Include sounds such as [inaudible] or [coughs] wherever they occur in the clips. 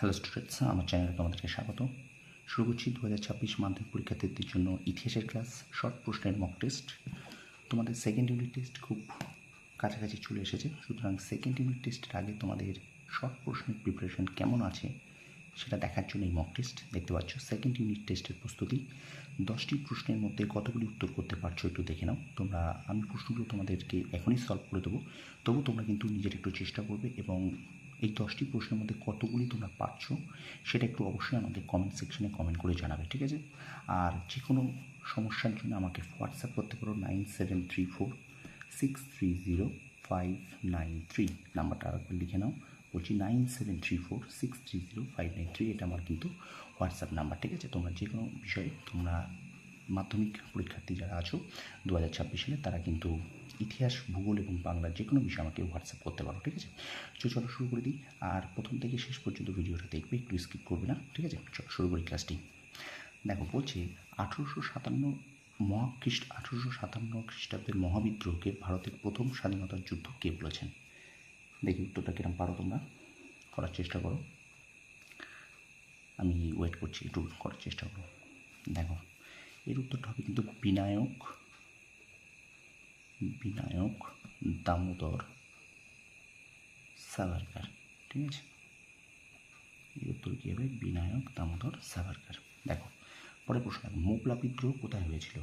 Hello students আমার চ্যানেলে তোমাদেরকে স্বাগত। শুরু করছি দু হাজার ছাব্বিশ মাধ্যমিক পরীক্ষার্থীদের জন্য ইতিহাসের ক্লাস শর্ট প্রশ্নের মক টেস্ট তোমাদের সেকেন্ড ইউনিট টেস্ট খুব কাছাকাছি চলে এসেছে, সুতরাং সেকেন্ড ইউনিট টেস্টের আগে তোমাদের শর্ট প্রশ্নের প্রিপারেশন কেমন আছে, সেটা দেখার জন্য এই মক টেস্ট দেখতে পাচ্ছ। সেকেন্ড ইউনিট টেস্টের প্রস্তুতি, দশটি প্রশ্নের মধ্যে কতগুলি উত্তর করতে পারছ একটু দেখে নাও। তোমরা, আমি প্রশ্নগুলো তোমাদেরকে এখনই সলভ করে দেবো, তবু তোমরা কিন্তু নিজের একটু চেষ্টা করবে এবং এই দশটি প্রশ্নের মধ্যে কতগুলি তোমরা পারছ, সেটা একটু অবশ্যই আমাদের কমেন্ট সেকশনে কমেন্ট করে জানাবে, ঠিক আছে? আর যে কোনো সমস্যার জন্য আমাকে হোয়াটসঅ্যাপ করতে পারো nine seven three four six three zero five nine three, নাম্বারটা আরেকবার লিখে নাও, বলছি nine seven three four six three zero five nine three, এটা আমার কিন্তু হোয়াটসঅ্যাপ নাম্বার, ঠিক আছে? তোমরা যে কোনো বিষয়ে তোমরা মাধ্যমিক পরীক্ষার্থী যারা আছো, দু হাজার ছাব্বিশ সালে তারা কিন্তু ইতিহাস, ভূগোল এবং বাংলার যে কোনো বিষয় আমাকে হোয়াটসঅ্যাপ করতে পারো, ঠিক আছে? তো চলো শুরু করে দিই। আর প্রথম থেকে শেষ পর্যন্ত ভিডিওটা দেখবে, একটু স্কিপ করবে না, ঠিক আছে? চলো শুরু করি ক্লাসটি দেখো, বলছে আঠেরোশো সাতান্ন মহাখ্রিস্ট, আঠেরোশো সাতান্ন খ্রিস্টাব্দের মহাবিদ্রোহকে ভারতের প্রথম স্বাধীনতার যুদ্ধ কে বলেছেন? দেখি উত্তরটা কিরম পারো তোমরা? করার চেষ্টা করো। আমি ওয়েট করছি, একটু করার চেষ্টা করো। দেখো, এর উত্তরটা হবে কিন্তু বিনায়ক বিনায়ক, দামোদর, সাভারকার, ঠিক আছে? উত্তর কী হবে? বিনায়ক, দামোদর, সাভারকার। দেখো পরে প্রশ্ন মোগলা বিদ্রোহ কোথায় হয়েছিল?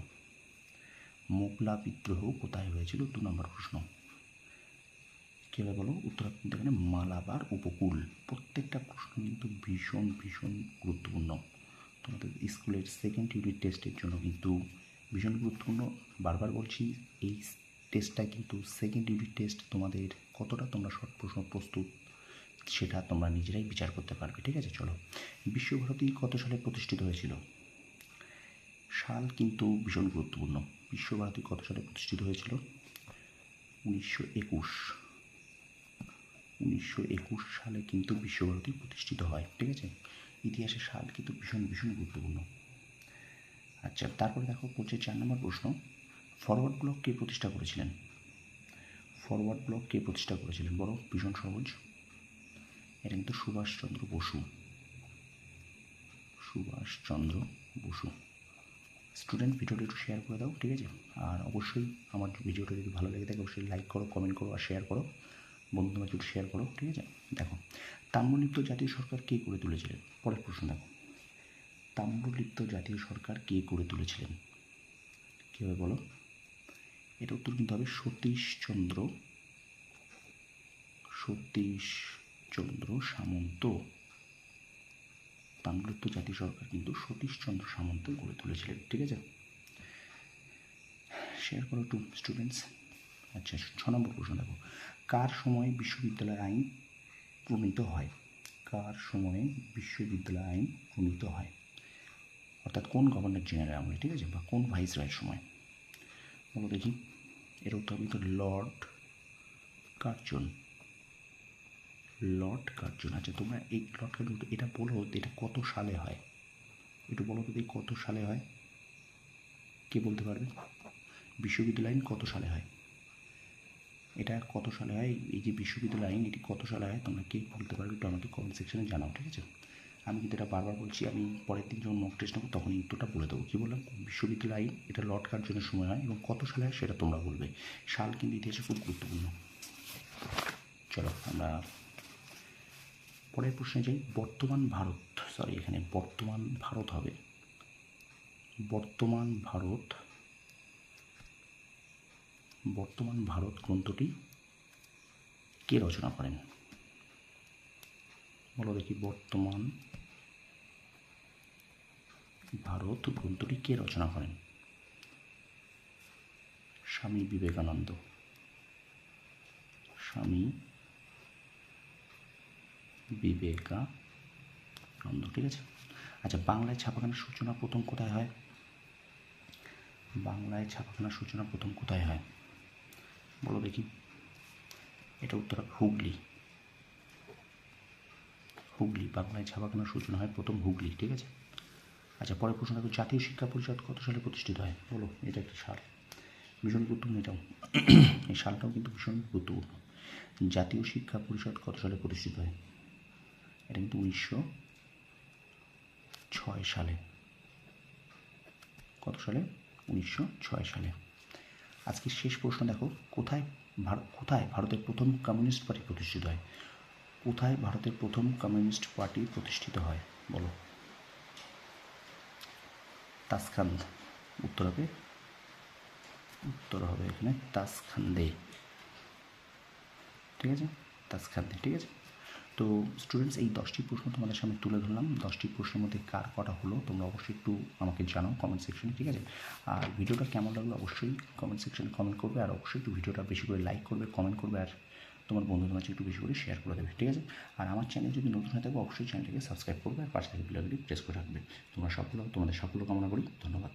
মোগলা বিদ্রোহ কোথায় হয়েছিল? দু নম্বর প্রশ্ন। কী হবে বলো? উত্তর এখানে মালাবার উপকূল। প্রত্যেকটা প্রশ্ন কিন্তু ভীষণ ভীষণ গুরুত্বপূর্ণ। তোমাদের স্কুলের সেকেন্ড ইউনিট টেস্টের জন্য কিন্তু ভীষণ গুরুত্বপূর্ণ। বারবার বলছি, এই টেস্টটা কিন্তু সেকেন্ড ইউনিট টেস্ট তোমাদের কতটা তোমরা শর্ট প্রশ্ন প্রস্তুত, সেটা তোমরা নিজেরাই বিচার করতে পারবে, ঠিক আছে? চলো। বিশ্বভারতী কত সালে প্রতিষ্ঠিত হয়েছিল? সাল কিন্তু ভীষণ গুরুত্বপূর্ণ। বিশ্বভারতী কত সালে প্রতিষ্ঠিত হয়েছিল? উনিশশো একুশ। উনিশশো একুশ সালে কিন্তু বিশ্বভারতী প্রতিষ্ঠিত হয়, ঠিক আছে? ইতিহাসের সাল কিন্তু ভীষণ ভীষণ গুরুত্বপূর্ণ। আচ্ছা তারপরে দেখো বলছে চার নম্বর প্রশ্ন। ফরওয়ার্ড ব্লক কে প্রতিষ্ঠা করেছিলেন? ফরওয়ার্ড ব্লক কে প্রতিষ্ঠা করেছিলেন? বলো, ভীষণ সহজ। এটা কিন্তু সুভাষচন্দ্র বসু। সুভাষচন্দ্র বসু। স্টুডেন্ট ভিডিওটা একটু শেয়ার করে দাও, ঠিক আছে? আর অবশ্যই আমার ভিডিওটা যদি ভালো লেগে থাকে, অবশ্যই লাইক করো কমেন্ট করো আর শেয়ার করো। বন্ধু বান্ধব শেয়ার করো, ঠিক আছে? দেখো, তাম্রলিপ্ত জাতীয় সরকার কে করে তুলেছিলেন? পরের প্রশ্ন দেখো। তাম্রলিপ্ত জাতীয় সরকার কে করে তুলেছিলেন? কীভাবে বলো? এটা উত্তর কিন্তু হবে সতীশচন্দ্র। সতীশচন্দ্র সামন্ত। তাম্রলিপ্ত জাতীয় সরকার কিন্তু সতীশচন্দ্র সামন্ত গড়ে তুলেছিলেন, ঠিক আছে? শেয়ার করো টু স্টুডেন্টস আচ্ছা ছ নম্বর প্রশ্ন দেখো। কার সময়ে বিশ্ববিদ্যালয় আইন প্রণীত হয়? কার সময়ে বিশ্ববিদ্যালয় আইন প্রণীত হয়? অর্থাৎ কোন গভর্নর জেনারেল আমলে, ঠিক আছে? বা কোন ভাইস রয়ের সময়? বলো দেখি, এর উত্তর হবে তো লর্ড কার্জন। লর্ড কার্জন আচ্ছা তোমরা এই লর্ড কার্জন এটা বলো, এটা কত সালে হয়? একটু বলো তো দেখি কত সালে হয়। কে বলতে পারবে? বিশ্ববিদ্যালয় আইন কত সালে হয়? এটা কত সালে হয়? এই যে বিশ্ববিদ্যালয় আইন এটি কত সালে হয়? তোমরা কে বলতে পারবে একটু আমাকে কমেন্ট সেকশনে জানাও, ঠিক আছে? আমি কিন্তু এটা বারবার বলছি, আমি পরের দিন যখন মক টেস্ট নেব তখন উত্তরটা বলে দেবো। কী বললাম? বিশ্ববিদ্যালয় আইন এটা লর্ড কার্জনের সময় হয় এবং কত সালে হয় সেটা তোমরা বলবে। সাল কিন্তু ইতিহাসে খুব গুরুত্বপূর্ণ। চলো আমরা পরের প্রশ্নে যাই। বর্তমান ভারত সরি এখানে বর্তমান ভারত হবে। বর্তমান ভারত বর্তমান ভারত গ্রন্থটি কে রচনা করেন? বলো দেখি বর্তমান ভারত গ্রন্থটি কে রচনা করেন? স্বামী বিবেকানন্দ। স্বামী বিবেকানন্দ, ঠিক আছে? আচ্ছা বাংলায় ছাপাখানার সূচনা প্রথম কোথায় হয়? বাংলায় ছাপাখানার সূচনা প্রথম কোথায় হয়? বলো দেখি। এটা উত্তর হুগলি। হুগলি, বাংলায় ছাপাখানার সূচনা হয় প্রথম হুগলি, ঠিক আছে? আচ্ছা পরের প্রশ্ন দেখো, জাতীয় শিক্ষা পরিষদ কত সালে প্রতিষ্ঠিত হয়? বলো, এটা একটা সাল। ভীষণ গুরুত্বপূর্ণ এটাও। [coughs] এই সালটাও কিন্তু ভীষণ গুরুত্বপূর্ণ। জাতীয় শিক্ষা পরিষদ কত সালে প্রতিষ্ঠিত হয়? এটা কিন্তু উনিশশো ছয় সালে। কত সালে? উনিশশো ছয় সালে। আজকের শেষ প্রশ্ন দেখো, কোথায় ভারত কোথায় ভারতের প্রথম কমিউনিস্ট পার্টি প্রতিষ্ঠিত হয়? কোথায় ভারতের প্রথম কমিউনিস্ট পার্টি প্রতিষ্ঠিত হয়? বলো। তাসখান্দ। উত্তর হবে? উত্তর হবে এখানে তাসখান্দে। ঠিক আছে? তাসখান্দে, ঠিক আছে? তো স্টুডেন্টস এই দশটি প্রশ্ন তোমাদের সামনে তুলে ধরলাম। দশটি প্রশ্নের মধ্যে কার কটা হলো, তোমরা অবশ্যই একটু আমাকে জানাও কমেন্ট সেকশনে ঠিক আছে? আর ভিডিওটা কেমন লাগল অবশ্যই কমেন্ট সেকশনে কমেন্ট করবে, আর অবশ্যই একটু ভিডিওটা বেশি করে লাইক করবে কমেন্ট করবে, আর তোমার বন্ধুদের মাঝে একটু বেশি করে শেয়ার করে দেবে, ঠিক আছে? আর আমার চ্যানেল যদি নতুন হয়ে থাকে অবশ্যই চ্যানেলটিকে সাবস্ক্রাইব করবে আর পাশে থেকে প্লেয়ারটি প্রেস করে রাখবে। তোমরা সফল তোমাদের সাফল্য কামনা করি, ধন্যবাদ।